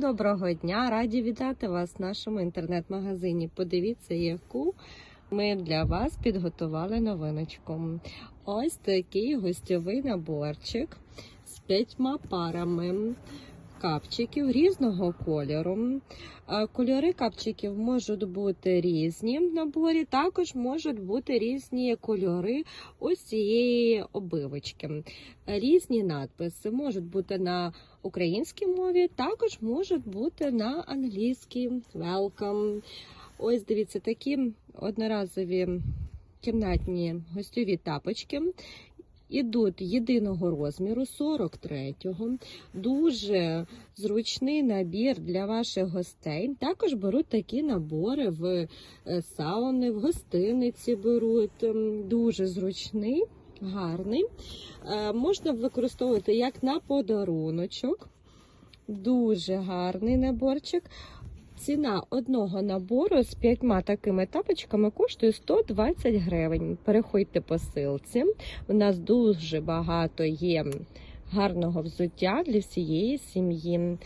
Доброго дня! Раді вітати вас в нашому інтернет-магазині. Подивіться, яку ми для вас підготували новиночку. Ось такий гостьовий наборчик з п'ятьма парами капчиків різного кольору. Кольори капчиків можуть бути різні в наборі, також можуть бути різні кольори ось цієї обивочки. Різні надписи можуть бути на українській мові, також можуть бути на англійській welcome. Ось дивіться, такі одноразові кімнатні гостьові тапочки. Ідуть єдиного розміру 43-го. Дуже зручний набір для ваших гостей. Також беруть такі набори в е, сауни, в гостиниці беруть. Дуже зручний, гарний. Е, Можна використовувати як на подаруночок. Дуже гарний наборчик. Ціна одного набору з п'ятьма такими тапочками коштує 120 гривень. Переходьте по силці. У нас дуже багато є гарного взуття для всієї сім'ї.